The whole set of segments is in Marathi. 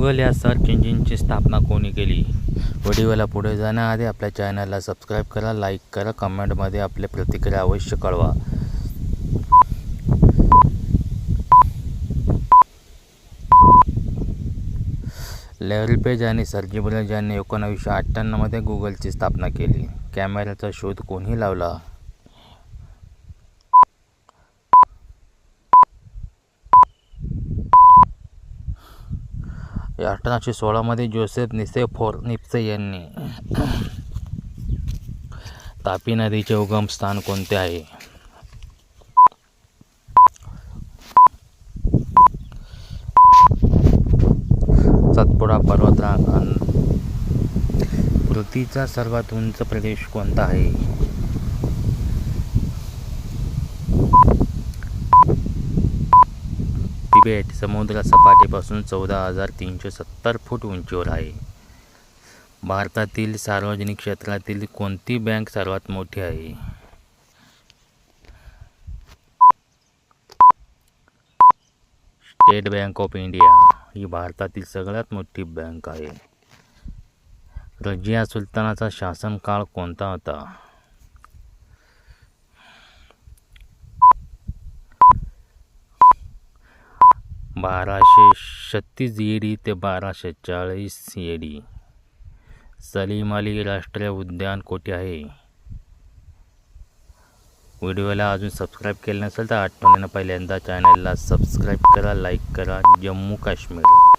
गुगल या सर्च इंजिनची स्थापना कोणी केली? व्हिडिओला पुढे जाण्याआधी आपल्या चॅनलला सबस्क्राईब करा लाईक करा कमेंटमध्ये आपले प्रतिक्रिया अवश्य कळवा. लॅरी पेज आणि सर्जी ब्रज यांनी एकोणावीसशे अठ्ठ्याण्णवमध्ये गुगलची स्थापना केली कॅमेऱ्याचा शोध कोणी लावला? अठराशे सोळामध्ये जोसेफ निसेफोर निप्से यांनी तापी नदीचे उगमस्थान कोणते आहे? सातपुडा पर्वतरांग. पृथ्वीचा सर्वात उंच प्रदेश कोणता आहे? तिबेट समुद्रसपाटीपासून चौदा हजार तीनशे सत्तर फूट उंचीवर आहे. भारतातील सार्वजनिक क्षेत्रातील कोणती बँक सर्वात मोठी आहे? स्टेट बँक ऑफ इंडिया ही भारतातील सगळ्यात मोठी बँक आहे. रजिया सुलतानाचा शासनकाळ कोणता होता? बाराशे छत्तीस ए डी ते बाराशे चाळीस ए डी. सलीम अली राष्ट्रीय उद्यान कोठे आहे? व्हिडिओला अजून सबस्क्राईब केलं नसेल तर आठवण्यानं पहिल्यांदा चॅनलला सबस्क्राईब करा लाईक करा. जम्मू काश्मीर.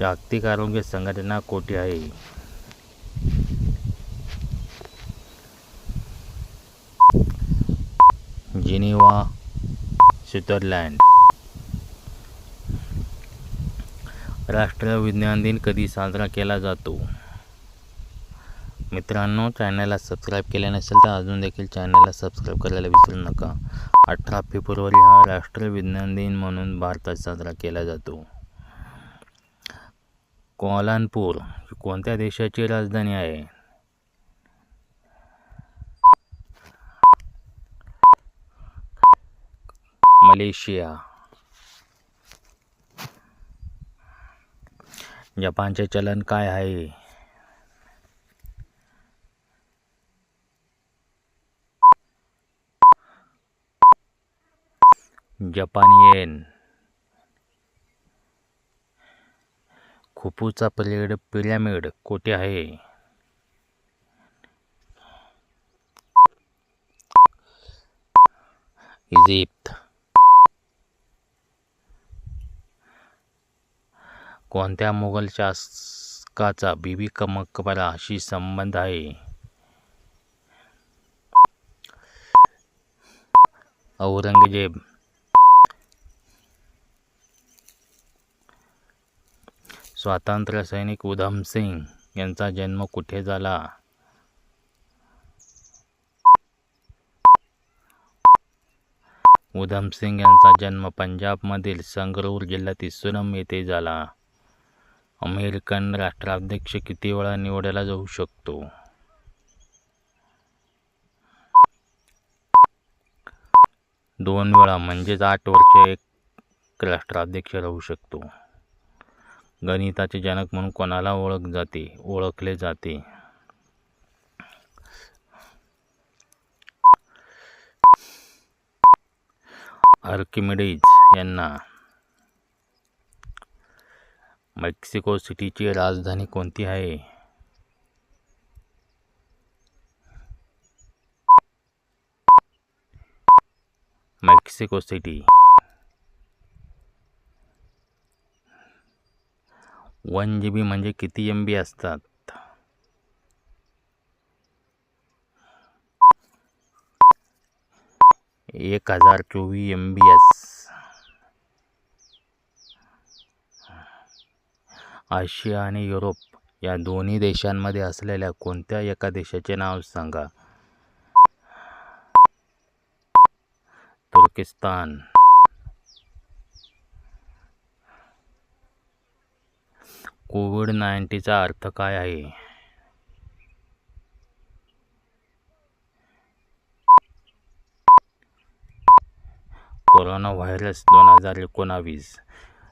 जागतिक आरोग्य संघटना कोठे आहे? Geneva Switzerland. राष्ट्रीय विज्ञान दिन कधी साजरा केला जातो? मित्रांनो चॅनलला सबस्क्राईब केले नसेल तर अजून देखील चॅनलला सबस्क्राईब करायला विसरू नका. अठरा फेब्रुवारी हा राष्ट्रीय विज्ञान दिन म्हणून भारतात साजरा केला जातो. कोलानपूर कोणत्या देशाची राजधानी आहे? मलेशिया जपानचे चलन काय आहे? Japan yen. खुपूचा पिरियड पिरॅमिड कोठे आहे? इजिप्त. कोणत्या मुघल शासकाचा बीबी का मकबराशी संबंध आहे? औरंगज़ेब. स्वातंत्र्य सैनिक उधम सिंग यांचा जन्म कुठे झाला? उधम सिंग यांचा जन्म पंजाबमधील संगरूर जिल्ह्यातील सुनम येथे झाला. अमेरिकन राष्ट्राध्यक्ष किती वेळा निवडला जाऊ शकतो? दोन वेळा म्हणजेच आठ वर्ष एक राष्ट्राध्यक्ष राहू शकतो. गणिताचे जनक म्हणून कोणाला ओळख जाते? ओळखले जाते. आर्किमिडीज यांना मेक्सिको सिटीची राजधानी कोणती आहे Mexico City. One G B म्हणजे किती एम बी असतात? एक हज़ार चोवीस एम बी एस. आशिया आणि युरोप या दोन्ही देशांमध्ये असलेल्या कोणत्या एका देशाचे नाव सांगा? तुर्किस्तान. कोविड नाईन्टीचा अर्थ काय आहे? कोरोना व्हायरस दोन हजार एकोणावीस.